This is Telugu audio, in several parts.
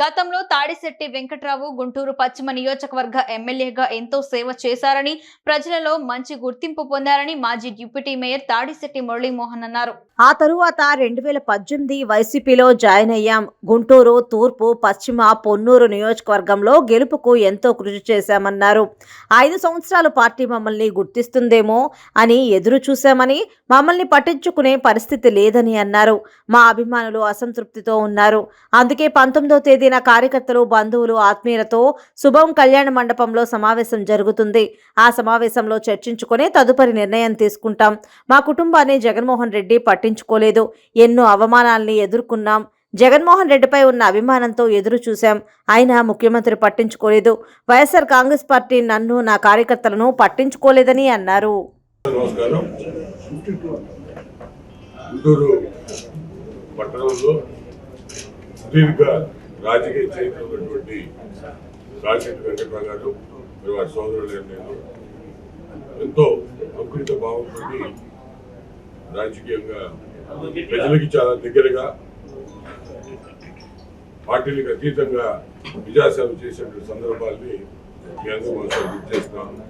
గతంలో తాడిశెట్టి వెంకట్రావు గుంటూరు పశ్చిమ నియోజకవర్గ ఎమ్మెల్యేగా ఎంతో సేవ చేశారని ప్రజలలో మంచి గుర్తింపు పొందారని మాజీ డిప్యూటీ మేయర్ తాడిశెట్టి మురళీమోహన్ అన్నారు. ఆ తరువాత రెండు వేల పద్దెనిమిది వైసీపీలో జాయిన్ అయ్యాం. గుంటూరు తూర్పు పశ్చిమ పొన్నూరు నియోజకవర్గంలో గెలుపుకు ఎంతో కృషి చేశామన్నారు. ఐదు సంవత్సరాలు పార్టీ మమ్మల్ని గుర్తిస్తుందేమో అని ఎదురు చూశామని మమ్మల్ని పట్టించుకునే పరిస్థితి లేదని అన్నారు. మా అభిమానులు అసంతృప్తితో ఉన్నారు. అందుకే పంతొమ్మిదో తేదీ దిన కార్యకర్తలు బంధువులు ఆత్మీయులతో శుభం కళ్యాణ మండపంలో సమావేశం జరుగుతుంది. ఆ సమావేశంలో చర్చించుకుని తదుపరి నిర్ణయం తీసుకుంటాం. మా కుటుంబాన్ని జగన్మోహన్ రెడ్డి పట్టించుకోలేదు. ఎన్నో అవమానాల్ని ఎదుర్కొన్నాం. జగన్మోహన్ రెడ్డిపై ఉన్న అభిమానంతో ఎదురు చూశాం అయినా ముఖ్యమంత్రి పట్టించుకోలేదు. వైఎస్ఆర్ కాంగ్రెస్ పార్టీ నన్ను నా కార్యకర్తలను పట్టించుకోలేదని అన్నారు. పట్టణంలో రాజకీయ చరిత్ర ఉన్నటువంటి రాజశేఖర వెంకటరావు గారు మరి వారి సోదరులు నేను ఎంతో అంకురిత భావంతో రాజకీయంగా ప్రజలకి చాలా దగ్గరగా పార్టీలకు అతీతంగా విజయసేవ చేసినటువంటి సందర్భాల్ని మీ అందరూ మనసు గుర్తు చేస్తున్నాను.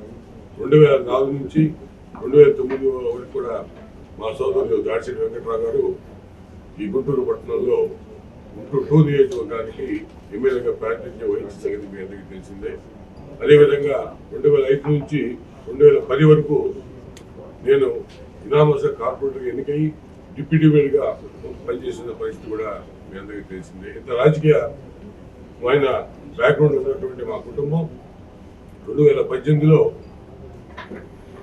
రెండు వేల నాలుగు నుంచి రెండు వేల తొమ్మిది వరకు కూడా మా సోదరులు దాడిశెట్టి వెంకట్రావు గారు ఈ గుంటూరు పట్టణంలో గుంటూరు టూ నియోజకవర్గానికి ఎమ్మెల్యేగా ప్రాతినిధ్యం వహించిన సంగతి మీ అందరికీ తెలిసిందే. అదేవిధంగా రెండు వేల ఐదు నుంచి రెండు వేల పది వరకు నేను ఇనామస కార్పొరేటర్గా ఎన్నికై డిప్యూటీ మేయర్గా పనిచేసిన పరిస్థితి కూడా మీ అందరికీ తెలిసిందే. ఇంత రాజకీయ ఆయన బ్యాక్గ్రౌండ్ ఉన్నటువంటి మా కుటుంబం రెండు వేల పద్దెనిమిదిలో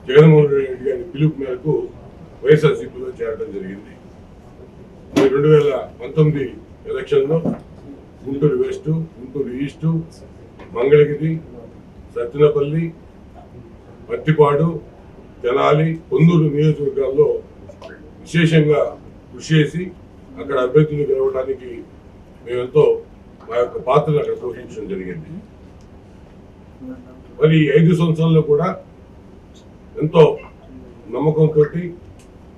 జగన్మోహన్ రెడ్డి గారి పిలుపు మేరకు వైఎస్ఆర్సీపీలో చేరడం జరిగింది. రెండు వేల పంతొమ్మిది ఎలక్షన్లో గుంటూరు వెస్ట్ గుంటూరు ఈస్టు మంగళగిరి సత్తినపల్లి పత్తిపాడు తెనాలి పొందూరు నియోజకవర్గాల్లో విశేషంగా కృషి చేసి అక్కడ అభ్యర్థులు గెలవడానికి మేమెంతో మా యొక్క పాత్రను అక్కడ పోషించడం జరిగింది. మరి ఈ ఐదు సంవత్సరాల్లో కూడా ఎంతో నమ్మకంతో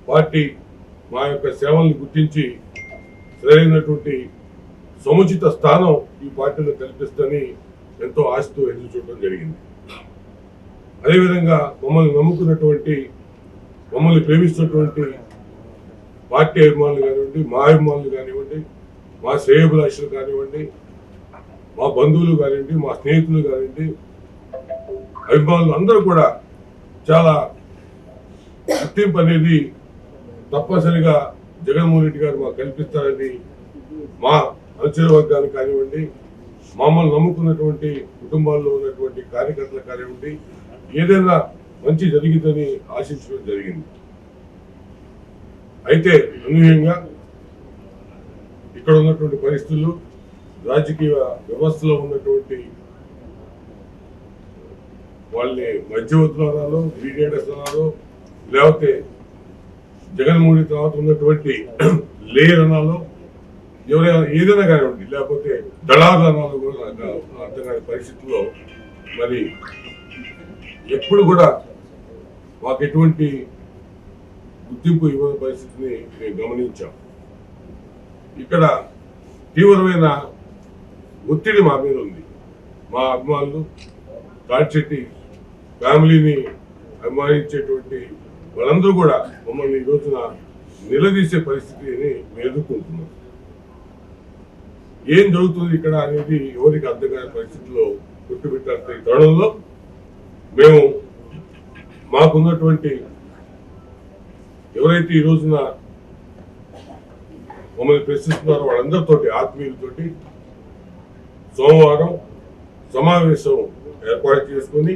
పార్టీ మా యొక్క సేవల్ని గుర్తించి సరైనటువంటి సముచిత స్థానం ఈ పార్టీలో కల్పిస్తని ఎంతో ఆశతో ఎదురు చూడడం జరిగింది. అదేవిధంగా మమ్మల్ని నమ్ముకున్నటువంటి మమ్మల్ని ప్రేమిస్తున్నటువంటి పార్టీ అభిమానులు కానివ్వండి మా అభిమానులు కానివ్వండి మా శ్రేయభిలాషులు కానివ్వండి మా బంధువులు కానివ్వండి మా స్నేహితులు కానివ్వండి అభిమానులు అందరూ కూడా చాలా గుర్తింపు అనేది తప్పనిసరిగా జగన్మోహన్ రెడ్డి గారు మాకు కల్పిస్తారని మా అనుచర వర్గాలు కానివ్వండి మమ్మల్ని నమ్ముకున్నటువంటి కుటుంబాల్లో ఉన్నటువంటి కార్యకర్తలు కానివ్వండి ఏదైనా మంచి జరిగిందని ఆశించడం జరిగింది. అయితే అనూహ్యంగా ఇక్కడ ఉన్నటువంటి పరిస్థితులు రాజకీయ వ్యవస్థలో ఉన్నటువంటి వాళ్ళని మధ్యవర్తులు అనాలో మీడియేటర్స్ అనాలో లేకపోతే జగన్మోహన్ తర్వాత ఉన్నటువంటి లేయర్ అనాలో ఎవరైనా ఏదైనా కానివ్వండి లేకపోతే దళారు అనాలో కూడా నాకు అర్థం కాని పరిస్థితుల్లో మరి ఎప్పుడు కూడా మాకు ఎటువంటి గుర్తింపు ఇవ్వని పరిస్థితిని మేము గమనించాం. ఇక్కడ తీవ్రమైన ఒత్తిడి మా మీద ఉంది. మా అభిమానులు తాడిచెట్టి ఫ్యామిలీని అభిమానించేటువంటి వాళ్ళందరూ కూడా మమ్మల్ని ఈ రోజున నిలదీసే పరిస్థితిని ఎదుర్కొంటున్నాం. ఏం జరుగుతుంది ఇక్కడ అనేది ఎవరికి అర్థం కాని పరిస్థితిలో గుర్తుపెట్టాల్సిన ఈ తరుణంలో మేము మాకున్నటువంటి ఎవరైతే ఈ రోజున మమ్మల్ని ప్రశ్నిస్తున్నారో వాళ్ళందరితోటి ఆత్మీయులతోటి సోమవారం సమావేశం ఏర్పాటు చేసుకొని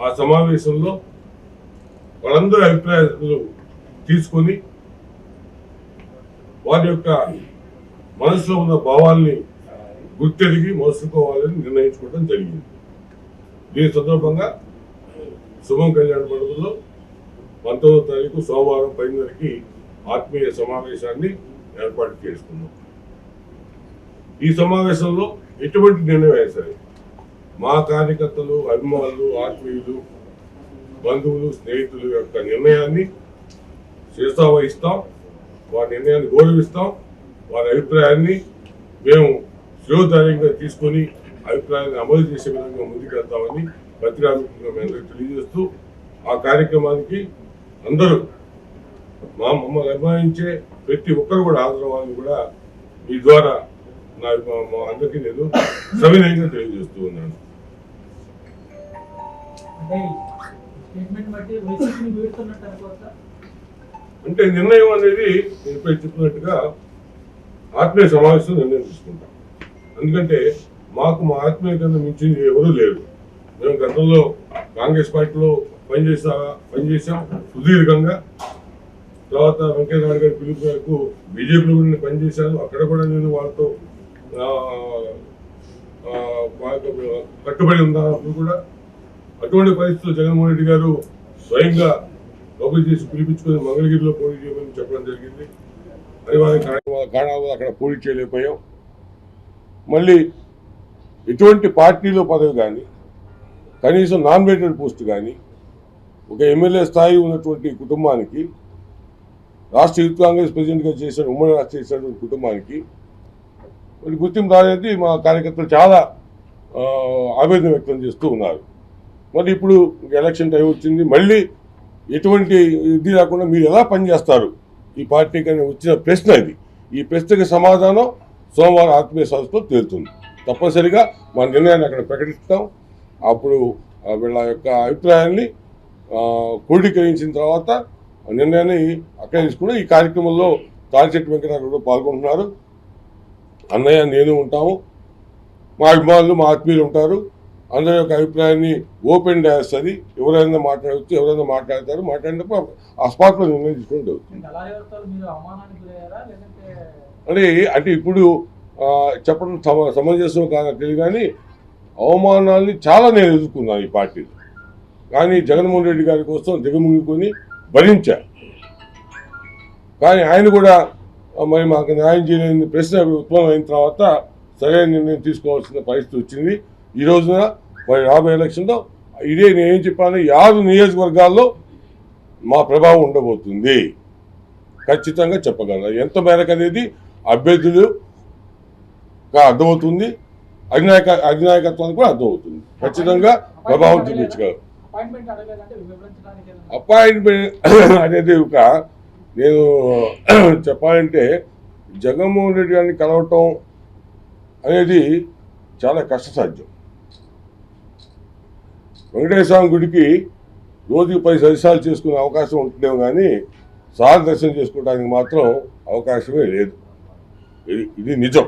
ఆ సమావేశంలో వాళ్ళందరూ అభిప్రాయాలు తీసుకొని వారి యొక్క మనసులో ఉన్న భావాల్ని గుర్తెరిగి మోసుకోవాలని నిర్ణయించుకోవడం జరిగింది. దీని సందర్భంగా శుభం కళ్యాణ మండపంలో పంతొమ్మిదో తారీఖు సోమవారం పదిన్నరకి ఆత్మీయ సమావేశాన్ని ఏర్పాటు చేసుకున్నాం. ఈ సమావేశంలో ఎటువంటి నిర్ణయం అయినా సరే మా కార్యకర్తలు అభిమానులు ఆత్మీయులు బంధువులు స్నేహితులు యొక్క నిర్ణయాన్ని శిరసావహిస్తాం వారి నిర్ణయాన్ని గౌరవిస్తాం. వారి అభిప్రాయాన్ని మేము శ్రోధార్యంగా తీసుకొని అభిప్రాయాన్ని అమలు చేసే విధంగా ముందుకెళ్తామని పత్రికాముఖంగా మీ అందరికీ తెలియజేస్తూ ఆ కార్యక్రమానికి అందరూ మా మమ్మల్ని అభిమానించే ప్రతి ఒక్కరు కూడా హాజరవ్వాలని కూడా మీ ద్వారా నా మా- మా అందరికీ నేను సవినయంగా తెలియజేస్తూ ఉన్నాను. అంటే నిర్ణయం అనేది నేను చెప్పినట్టుగా ఆత్మీయ సమావేశం నిర్ణయం తీసుకుంటాం. ఎందుకంటే మాకు మా ఆత్మీయ కన్నా మించింది ఎవరూ లేరు. మేము గతంలో కాంగ్రెస్ పార్టీలో పనిచేసా పనిచేసాం సుదీర్ఘంగా. తర్వాత వెంకయ్య నాయుడు గారి పిలుపు మేరకు బీజేపీలో కూడా నేను పనిచేశాను అక్కడ కూడా నేను వాళ్ళతో కట్టుబడి ఉందా బాగా కట్టుబడి ఉన్నప్పుడు కూడా. అటువంటి పరిస్థితుల్లో జగన్మోహన్ రెడ్డి గారు స్వయంగా కబుర్ చేసి పిలిపించుకొని మంగళగిరిలో పోటీ చేయమని చెప్పడం జరిగింది. అనివార్య కారణాల కారణాలు అక్కడ పోటీ చేయలేకపోయాం. మళ్ళీ ఎటువంటి పార్టీలో పదవి కానీ కనీసం నామినేటెడ్ పోస్ట్ కానీ ఒక ఎమ్మెల్యే స్థాయి ఉన్నటువంటి కుటుంబానికి రాష్ట్ర యూత్ కాంగ్రెస్ ప్రెసిడెంట్గా చేసిన ఉమ్మడి రాష్ట్ర చేసినటువంటి కుటుంబానికి మరి గుర్తింపు రానేది మా కార్యకర్తలు చాలా ఆవేదన వ్యక్తం చేస్తూ ఉన్నారు. మరి ఇప్పుడు ఎలక్షన్ టైం వచ్చింది మళ్ళీ ఎటువంటి ఇది లేకుండా మీరు ఎలా పనిచేస్తారు? ఈ పార్టీకి అని వచ్చిన ప్రశ్న ఇది. ఈ ప్రశ్నకి సమాధానం సోమవారం ఆత్మీయ సదస్సులో తేలుతుంది తప్పనిసరిగా మా నిర్ణయాన్ని అక్కడ ప్రకటిస్తాం. అప్పుడు వీళ్ళ యొక్క అభిప్రాయాన్ని క్రోడీకరించిన తర్వాత ఆ నిర్ణయాన్ని అక్కడ తీసుకుని ఈ కార్యక్రమంలో తాడిచెట్టు వెంకటరావు పాల్గొంటున్నారు. అన్నయ్య నేను ఉంటాము. మా అభిమానులు మా ఆత్మీయులు ఉంటారు. అందరి యొక్క అభిప్రాయాన్ని ఓపెన్ డాస్ అది ఎవరైనా మాట్లాడవచ్చు ఎవరైనా మాట్లాడతారు. మాట్లాడినప్పుడు ఆ స్పాట్లో నిర్ణయం లేదంటే అంటే అంటే ఇప్పుడు చెప్పడం సమ సమంజసం కాదని తెలియదు కానీ అవమానాల్ని చాలా నేను ఎదుర్కొన్నాను ఈ పార్టీలో. కానీ జగన్మోహన్ రెడ్డి గారి కోసం దిగముంగుకొని భరించా కానీ ఆయన కూడా మరి మాకు న్యాయం చేయలేని ప్రశ్న ఉత్పన్నం అయిన తర్వాత సరైన నిర్ణయం తీసుకోవాల్సిన పరిస్థితి వచ్చింది. ఈ రోజున మరి రాబోయే ఎలక్షన్లో ఇదే నేనేం చెప్పాను ఆరు నియోజకవర్గాల్లో మా ప్రభావం ఉండబోతుంది. ఖచ్చితంగా చెప్పగలను. ఎంత మేరకు అనేది అభ్యర్థులు అర్థమవుతుంది. అధినాయక అధినాయకత్వానికి కూడా అర్థమవుతుంది. ఖచ్చితంగా ప్రభావం చూపించగలరు. అపాయింట్మెంట్ అనేది ఒక నేను చెప్పాలంటే జగన్మోహన్ రెడ్డి గారిని కలవటం అనేది చాలా కష్టసాధ్యం. వెంకటేశ్వర గుడికి రోజుకి పది సదస్యాలు చేసుకునే అవకాశం ఉంటుందేమో కానీ సార్ దర్శనం చేసుకోవడానికి మాత్రం అవకాశమే లేదు. ఇది నిజం.